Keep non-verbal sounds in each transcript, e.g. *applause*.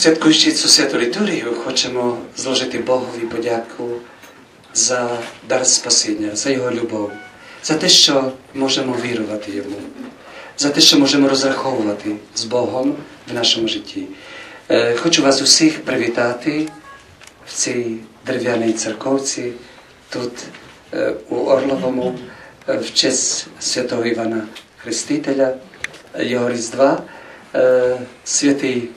Святкуючи цю святу літургію, хочемо зложити Богові подяку за дар спасіння, за Його любов, за те, що можемо вірувати Йому, за те, що можемо розраховувати з Богом в нашому житті. Е, Хочу вас усіх привітати в цій дерев'яній церковці, тут е, у Орловому, е, в честь святого Івана Хрестителя, його Різдва. Святий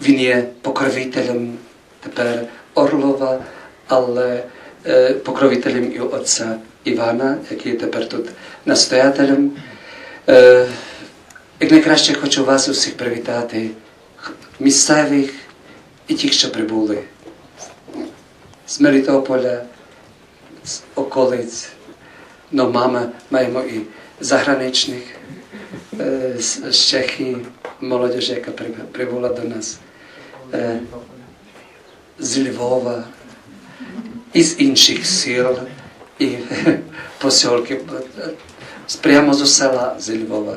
він є покровителем тепер Орлова, але е, покровителем і отця Івана, який є тепер тут настоятелем. Е, як найкраще хочу вас усіх привітати, х- місцевих і тих, що прибули з Мелітополя, з околиць. Ну, мама, маємо і заграничних е, з з Чехії, молодіж, яка приб- прибула до нас, е, з Львова, і з інших сіл, і *laughs* посілки, е, прямо з села з Львова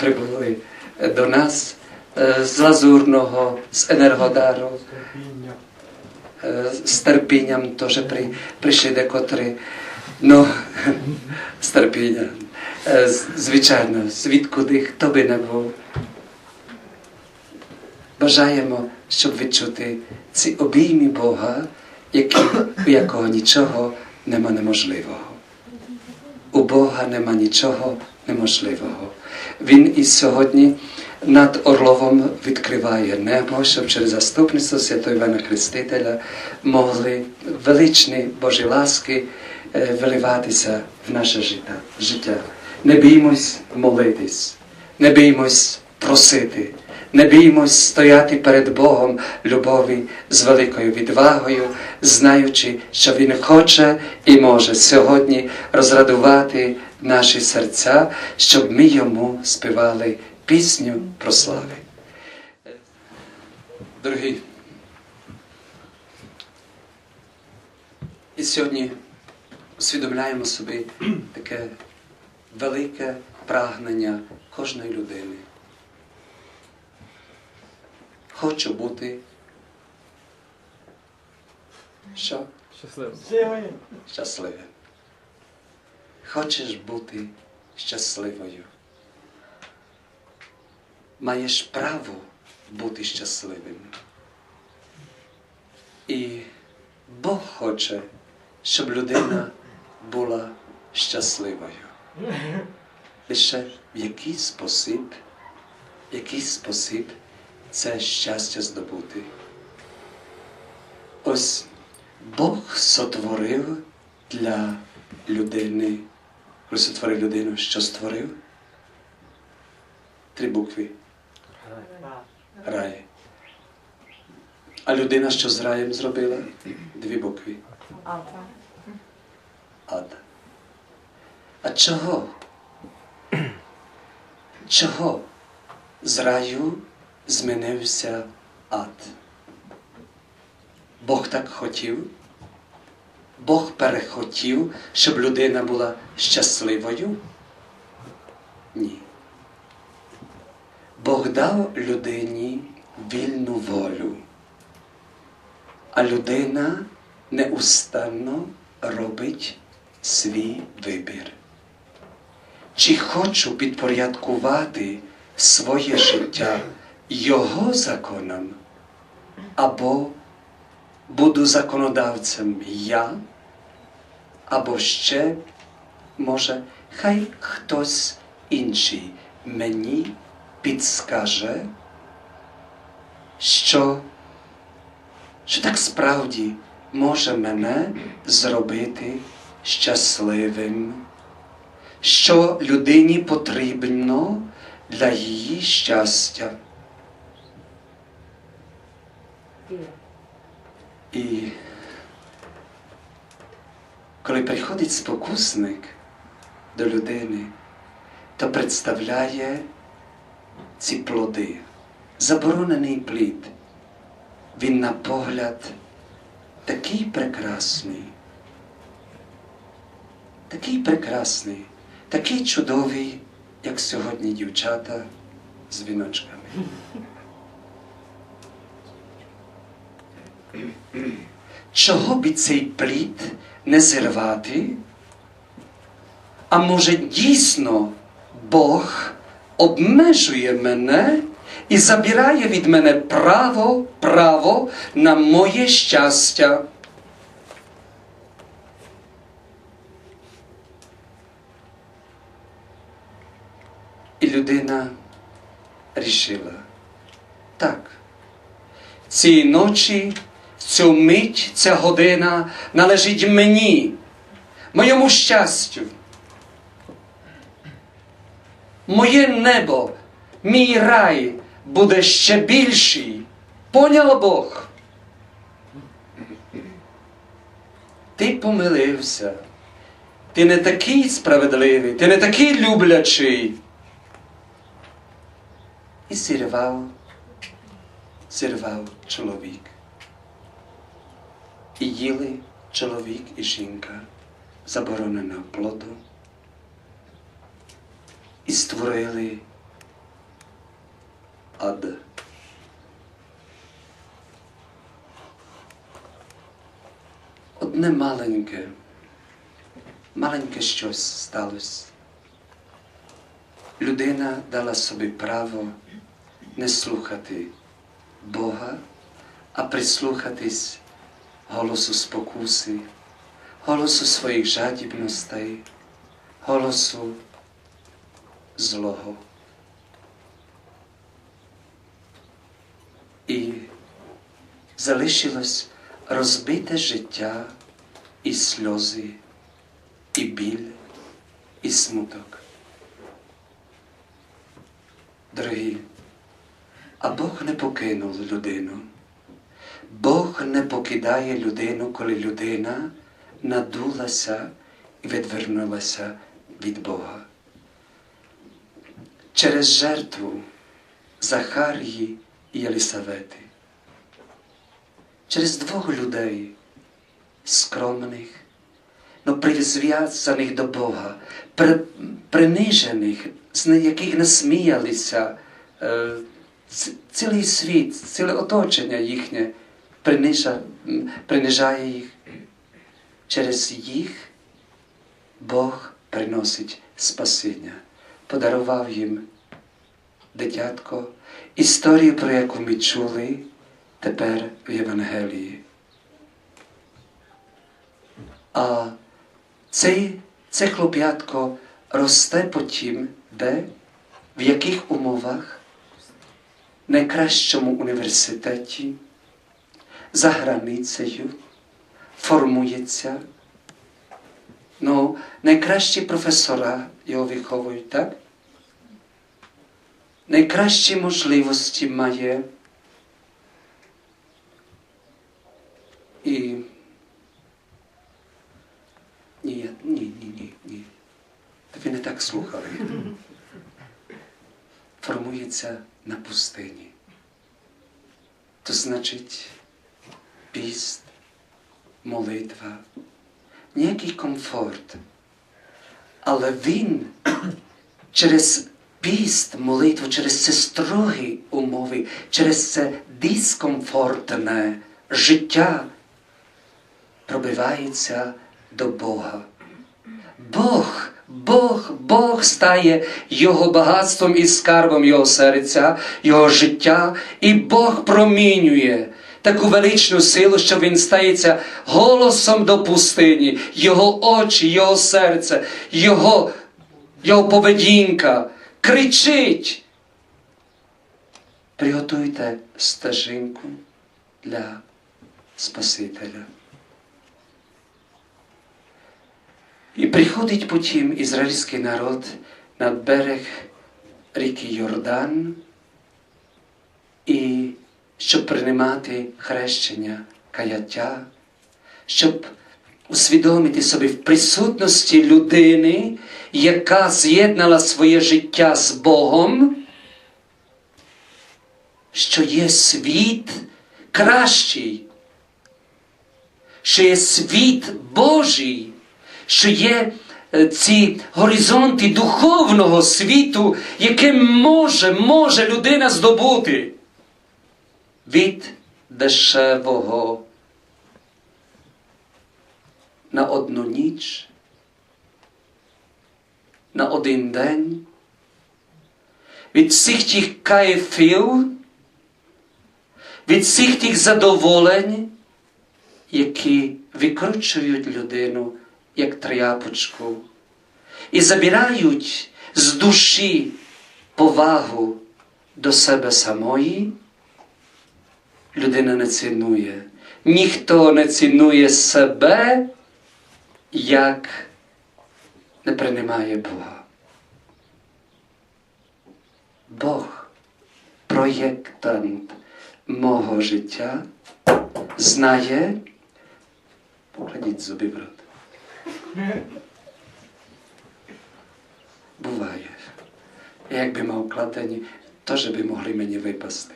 прибули е, до нас, е, з Лазурного, з Енергодару, е, з терпінням теж при, прийшли декотрі. Ну, *laughs* з терпінням. Е, Звичайно, звідкуди хто би не був. Бажаємо, щоб відчути ці обійми Бога, які, у якого нічого нема неможливого. У Бога нема нічого неможливого. Він і сьогодні над Орловом відкриває небо, щоб через заступництво Святого Івана Хрестителя могли величні Божі ласки е, виливатися в наше життя. Не біймось молитись, не біймось просити, не біймось стояти перед Богом любові з великою відвагою, знаючи, що Він хоче і може сьогодні розрадувати наші серця, щоб ми йому співали пісню про слави. Дорогі, і сьогодні усвідомляємо собі таке велике прагнення кожної людини. Хочу бути. Що? Щасливо. щасливим. Хочеш бути щасливою. Маєш право бути щасливим. І Бог хоче, щоб людина була щасливою. *laughs* Лише в який спосіб, в який спосіб це щастя здобути. Ось Бог сотворив для людини, коли сотворив людину, що створив? Три букви. Рай. А людина, що з раєм зробила? Дві букви. Ад. А чого? Чого з раю змінився ад? Бог так хотів. Бог перехотів, щоб людина була щасливою? Ні. Бог дав людині вільну волю, а людина неустанно робить свій вибір. Чи хочу підпорядкувати своє життя Його законам, або буду законодавцем я, або ще, може, хай хтось інший мені підскаже, що, що так справді може мене зробити щасливим, що людині потрібно для її щастя. І коли приходить спокусник до людини, то представляє ці плоди, заборонений плід. Він на погляд такий прекрасний, такий прекрасний, такий чудовий, як сьогодні дівчата з віночками. Чого б цей плід не зірвати? А може дійсно Бог обмежує мене і забирає від мене право, право на моє щастя? І людина рішила. Так. Цієї ночі, цю мить, ця година належить мені, моєму щастю. Моє небо, мій рай буде ще більший. Поняла Бог. Ти помилився. Ти не такий справедливий, ти не такий люблячий. І зірвав, зірвав чоловік. І їли чоловік і жінка забороненого плоду. І створили ад. Одне маленьке, маленьке щось сталося. Людина дала собі право не слухати Бога, а прислухатись голосу спокуси, голосу своїх жадібностей, голосу злого. І залишилось розбите життя і сльози, і біль, і смуток. Дорогі, а Бог не покинув людину. Бог не покидає людину, коли людина надулася і відвернулася від Бога. Через жертву Захарії і Єлисавети. Через двох людей, скромних, но призв'язаних до Бога, при, принижених, з яких насміялися е, цілий світ, ціле оточення їхнє принижа, принижає їх. Через їх Бог приносить спасіння, подарував їм дитятко, історію, про яку ми чули тепер в Євангелії. А цей, це хлоп'ятко росте потім, де, в яких умовах, найкращому університеті, за границею, формується. Ну, найкращі професора його виховують, так? Найкращі можливості має. І ні, ні, ні, ні, ні. Ви не так слухали. Формується на пустині. То значить піст, молитва, ніякий комфорт. Але він через піст, молитву, через ці строгі умови, через це дискомфортне життя пробивається до Бога. Бог, Бог, Бог стає його багатством і скарбом його серця, його життя, і Бог промінює таку величну силу, що він стається голосом до пустині, його очі, його серце, його, його поведінка кричить. Приготуйте стежинку для Спасителя. І приходить потім ізраїльський народ на берег ріки Йордан, і щоб приймати хрещення, каяття, щоб усвідомити собі в присутності людини, яка з'єднала своє життя з Богом, що є світ кращий, що є світ Божий, що є е, ці горизонти духовного світу, яке може, може людина здобути від дешевого. На одну ніч, на один день, від всіх тих кайфів, від всіх тих задоволень, які викручують людину як тряпочку. І забирають з душі повагу до себе самої, людина не цінує. Ніхто не цінує себе, як не приймає Бога. Бог, проєктант мого життя, знає, покладіть зуби в рот. Буває. Якби мав кладені, теж би могли мені випасти.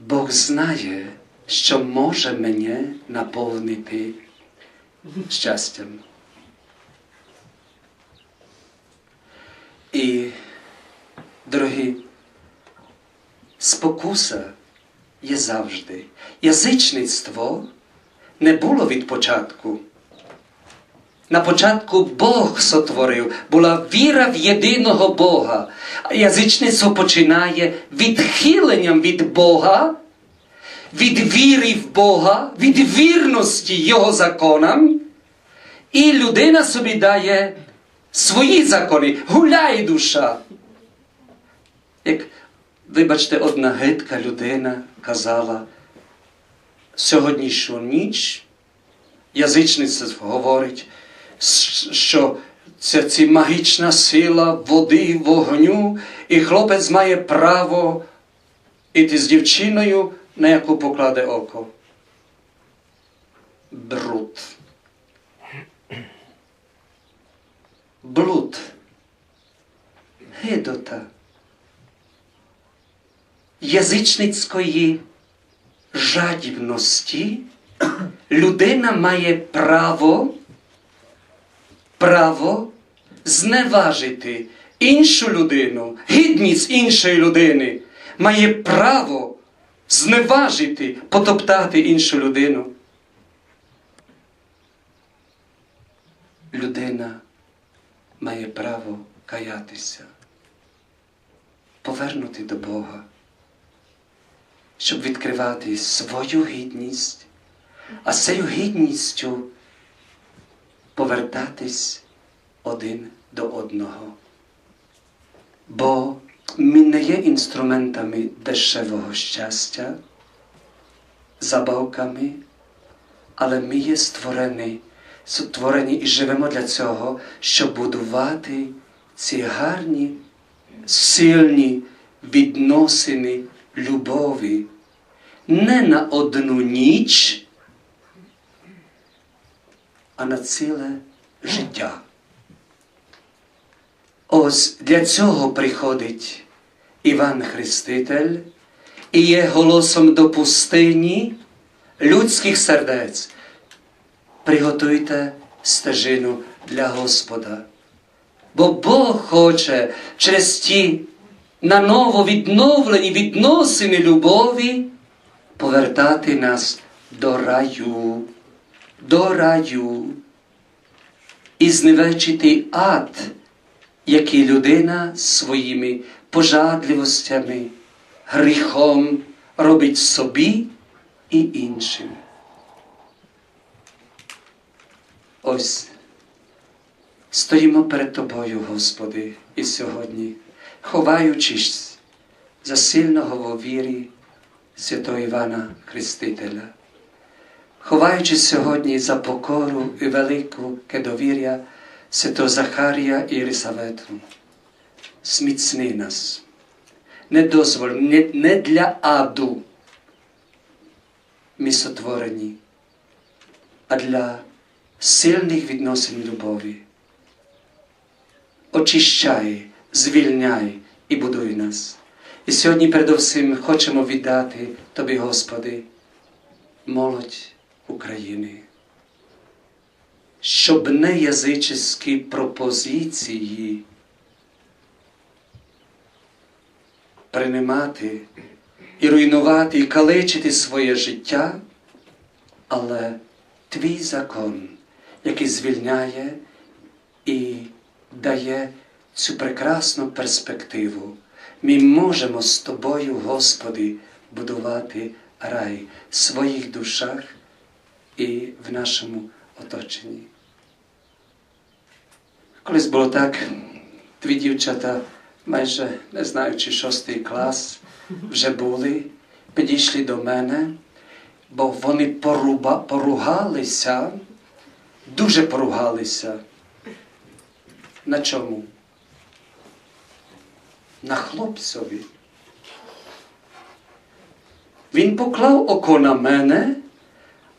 Бог знає, що може мене наповнити щастям. І, дорогі, спокуса є завжди. Язичництво не було від початку. На початку Бог сотворив, була віра в єдиного Бога. Язичництво починає відхиленням від Бога, від віри в Бога, від вірності Його законам. І людина собі дає свої закони, гуляє душа. Як, вибачте, одна гидка людина казала, сьогоднішню ніч язичництво говорить, що це ці магічна сила води, вогню, і хлопець має право іти з дівчиною, на яку покладе око. Бруд. Блуд. Гидота. Язичницької жадібності людина має право право зневажити іншу людину, гідність іншої людини, має право зневажити, потоптати іншу людину. Людина має право каятися, повернути до Бога, щоб відкривати свою гідність, а з цією гідністю повертатись один до одного. Бо ми не є інструментами дешевого щастя, забавками, але ми є створені, створені і живемо для цього, щоб будувати ці гарні, сильні відносини любові не на одну ніч а на ціле життя. Ось для цього приходить Іван Хреститель і є голосом до пустині людських сердець. Приготуйте стежину для Господа. Бо Бог хоче через ті наново відновлені відносини любові повертати нас до раю до раю і зневечити ад, який людина своїми пожадливостями, гріхом робить собі і іншим. Ось стоїмо перед Тобою, Господи, і сьогодні, ховаючись за сильного вірі святого Івана Хрестителя ховаючись сьогодні за покору і велике довір'я Святого Захарія і Єлисавету, зміцни нас. Не дозволь, не, не для аду ми сотворені, а для сильних відносин любові. Очищай, звільняй і будуй нас. І сьогодні передусім хочемо віддати Тобі, Господи, молодь України, щоб не язичські пропозиції приймати і руйнувати, і калечити своє життя, але твій закон, який звільняє і дає цю прекрасну перспективу. Ми можемо з тобою, Господи, будувати рай в своїх душах і в нашому оточенні. Колись було так, дві дівчата, майже не знаю, чи шостий клас вже були, підійшли до мене, бо вони поруба, поругалися, дуже поругалися. На чому? На хлопцеві. Він поклав око на мене,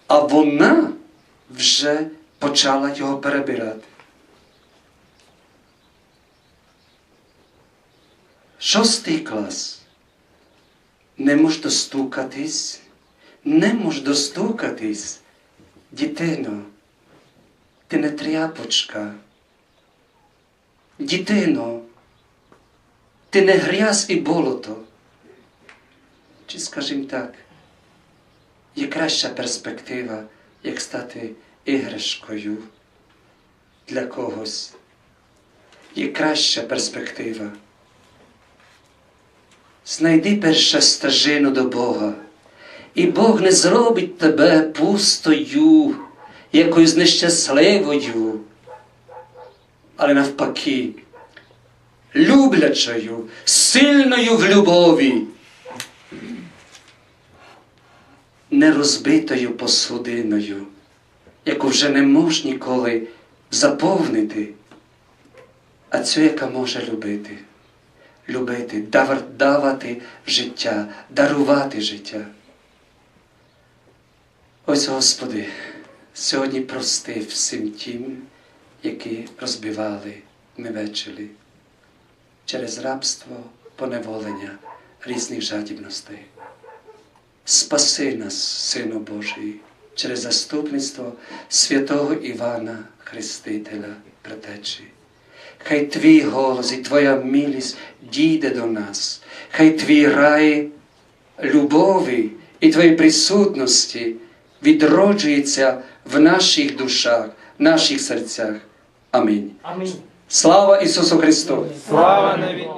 а вона вже почала його перебирати. Шостий клас. Не мож достукатись, не мож достукатись, дітино, ти не тряпочка. Дітино, ти не грязь і болото. Чи, скажімо так, є краща перспектива, як стати іграшкою для когось. Є краща перспектива. Знайди перше стежину до Бога, і Бог не зробить тебе пустою, якоюсь нещасливою, але навпаки, люблячою, сильною в любові, нерозбитою посудиною, яку вже не можеш ніколи заповнити, а цю, яка може любити любити, давати життя, дарувати життя. Ось, Господи, сьогодні прости всім тим, які розбивали, невечили через рабство, поневолення різних жадібностей. Спаси нас, Сину Божий, через заступництво святого Івана Хрестителя Предтечі. Хай твій голос і твоя милість дійде до нас, хай твій рай любові і твоєї присутності відроджується в наших душах, в наших серцях. Амінь. Амінь. Слава Ісусу Христу! Слава навіки!